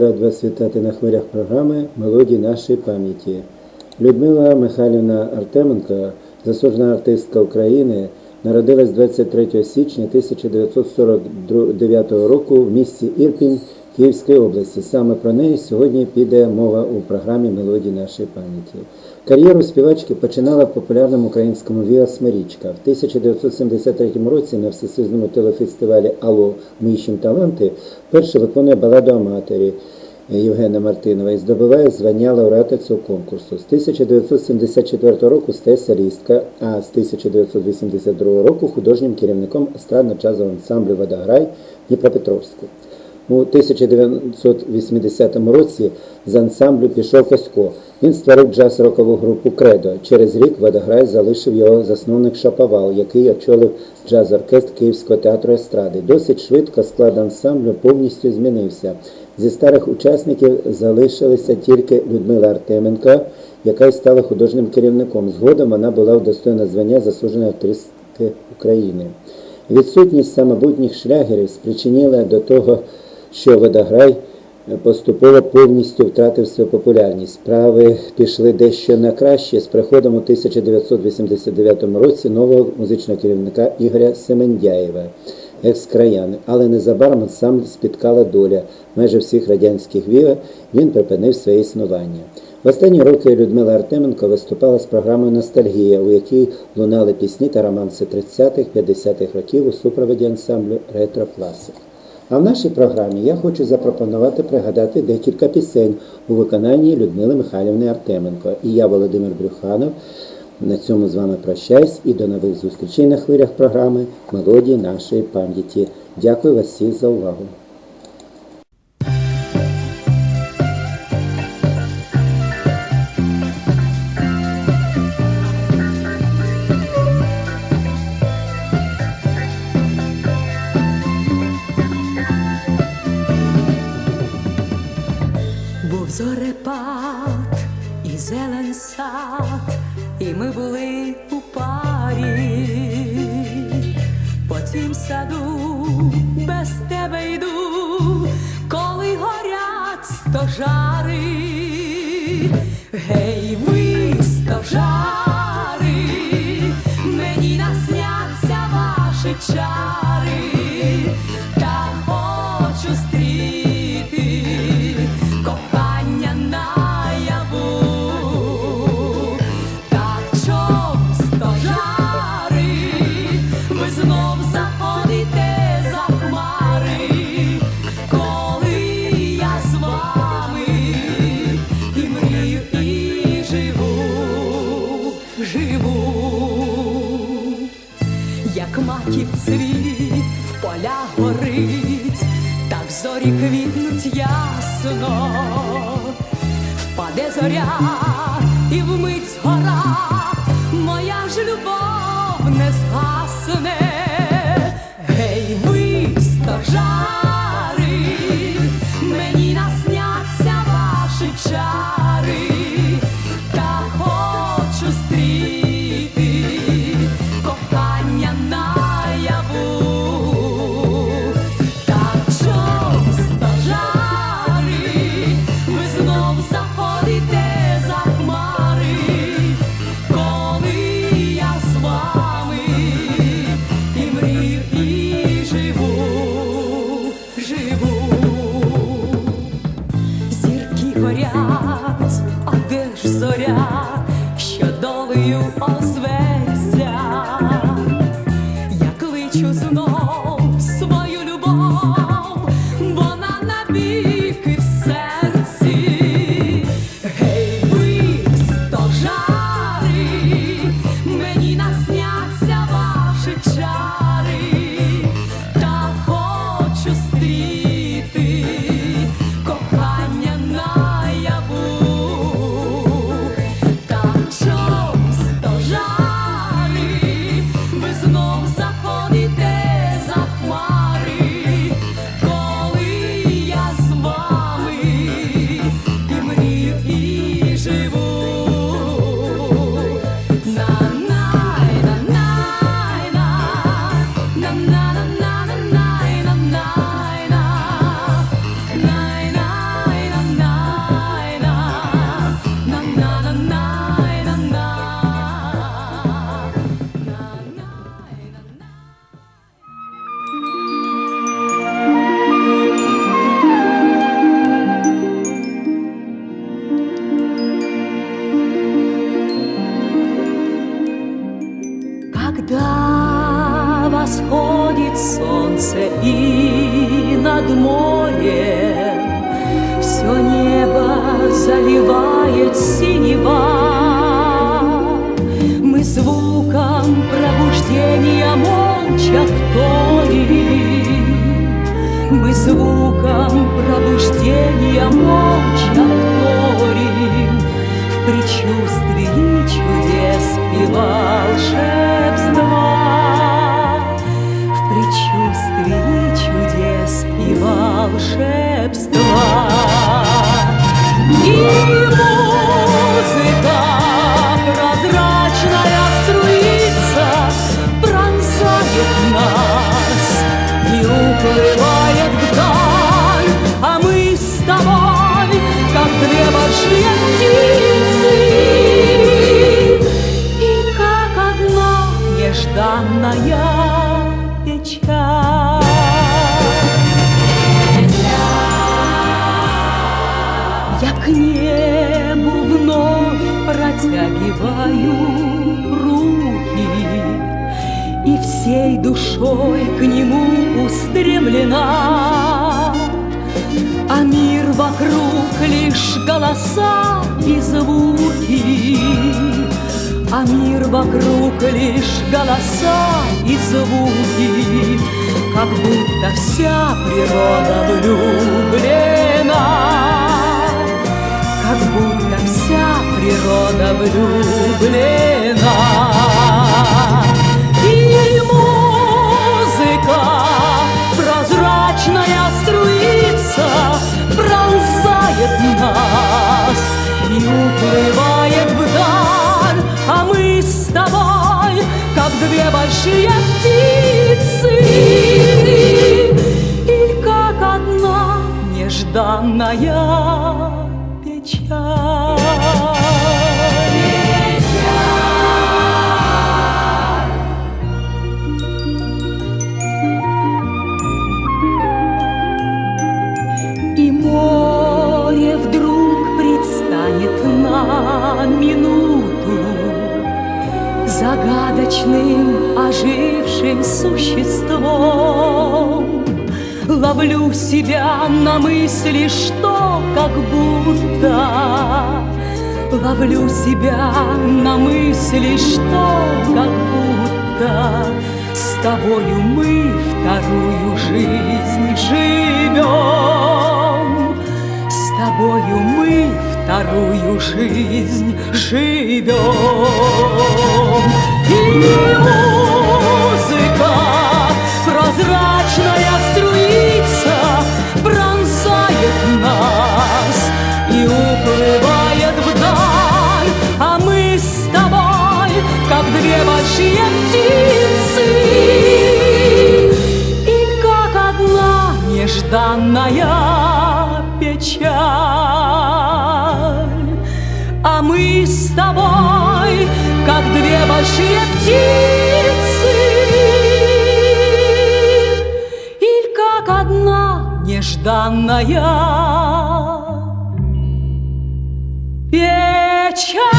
Рад вас вітати на хвилях програми Мелодії нашої пам'яті. Людмила Михайлівна Артеменко, заслужена артистка України, народилась 23 січня 1949 року в місті Ірпінь Київської області. Саме про неї сьогодні піде мова у програмі Мелодії нашої пам'яті. Кар'єру співачки починала в популярному українському віа Смирічка. В 1973 році на всесвітньому телефестивалі Алло, ми іщемо таланти вперше виконує баладу аматері Євгена Мартинова і здобуває звання лауреата цього конкурсу. З 1974 року стає солістка, а з 1982 року художнім керівником естрадно-джазового ансамблю Водограй Дніпропетровську. У 1980 році з ансамблю пішов Косько. Він створив джаз-рокову групу Кредо. Через рік Водограй залишив його засновник Шаповал, який очолив джаз-оркестр Київського театру естради. Досить швидко склад ансамблю повністю змінився. Зі старих учасників залишилися тільки Людмила Артеменко, яка й стала художнім керівником. Згодом вона була удостоєна звання заслуженої артистки України. Відсутність самобутніх шлягерів спричинила до того, що водограй поступово повністю втратив свою популярність. Справи пішли дещо на краще з приходом у 1989 році нового музичного керівника Ігоря Семендяєва, екс-краяни. Але незабаром сам спіткала доля майже всіх радянських віа, він припинив своє існування. В останні роки Людмила Артеменко виступала з програмою Ностальгія, у якій лунали пісні та романси 30-х-50-х років у супроводі ансамблю Ретро Класик. А в нашій програмі я хочу запропонувати пригадати декілька пісень у виконанні Людмили Михайлівни Артеменко. І я, Володимир Брюханов, на цьому з вами прощаюсь і до нових зустрічей на хвилях програми Мелодії нашої пам'яті. Дякую вас всіх за увагу. Стожари. Гей, ви стожари, мені насняться ваші чари, зоря і вмить гора, моя ж любов зоря, Мы звуком пробуждения молча протягиваю руки И всей душой к нему устремлена. А мир вокруг лишь голоса и звуки А мир вокруг лишь голоса и звуки Как будто вся природа влюблена нежданная печаль. И море вдруг предстанет на минуту Загадочным ожившим существом Ловлю себя на мысли, что как будто Ловлю себя на мысли, что как будто С тобою мы вторую жизнь живем С тобою мы вторую жизнь живем И музыка прозрачная струится Пронзает нас и уплывает вдаль. А мы с тобой, как две большие птицы. И как одна нежданная печаль. А мы с тобой, как две большие птицы одна нежданная печаль.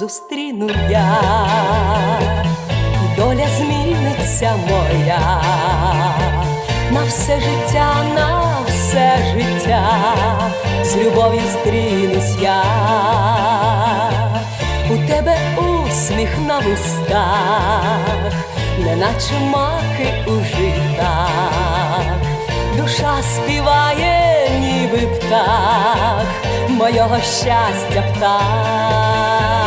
Зустріну я, доля зміниться моя. На все життя, на все життя, з любов'ю зустрінусь я. У тебе усміх на вустах, неначе маки у житах. Душа співає, ніби птах, моєго щастя птах.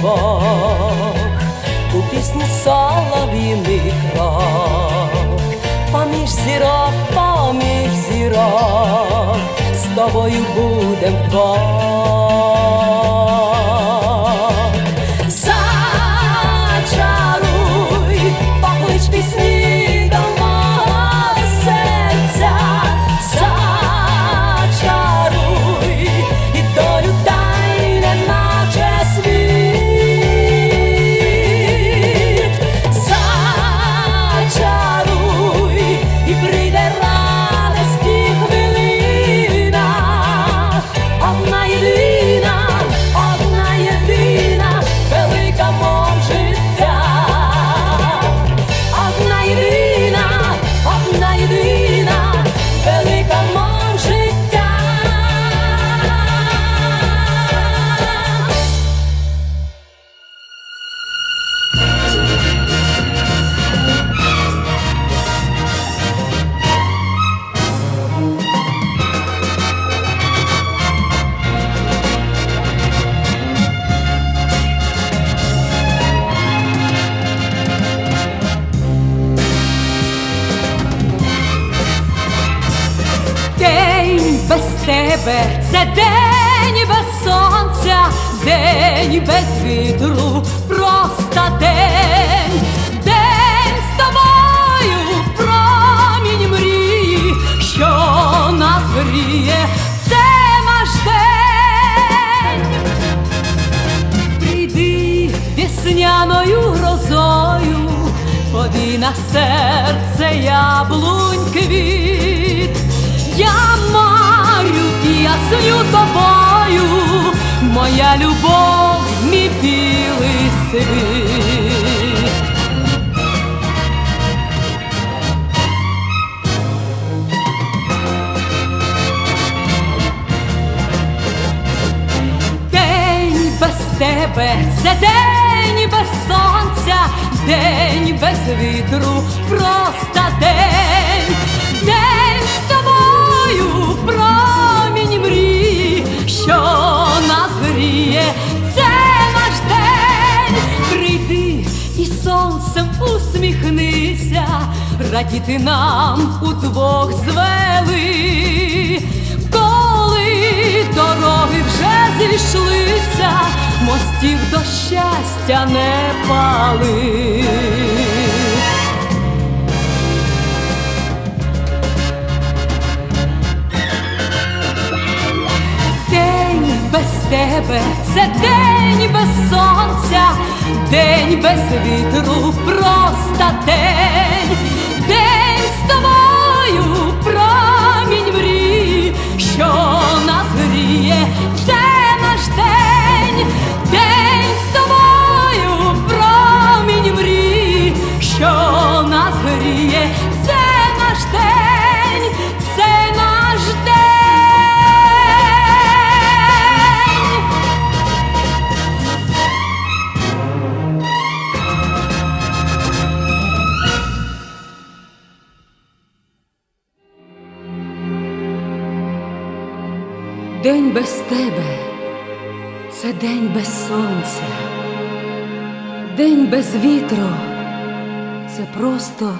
Для у пісні солов'їний крок, поміж зірок, поміж зірок, з тобою будем вдвох. День без вітру, просто день, день з тобою, промінь мрії, що нас гріє, це наш. Прийди весняною грозою, поди на серце яблунь квіт. Я марю і тобою, моя любов, мій білий світ. День без тебе це день без сонця, день без вітру, просто день, день з тобою, промінь мрій, що усміхнися, радіти нам удвох звели. Коли дороги вже зійшлися, мостів до щастя не пали. День без тебе це день без сонця, день без вітру, просто день, День без тебе це день без сонця, день без вітру це просто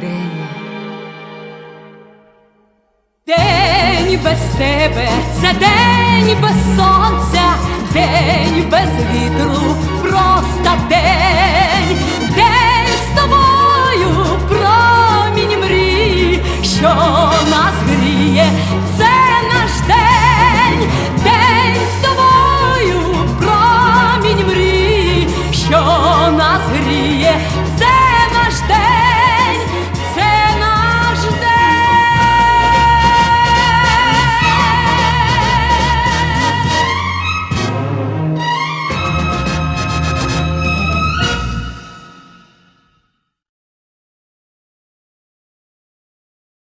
день. День без тебе це день без сонця, день без вітру, просто день, день з тобою, промінь мрій, що нас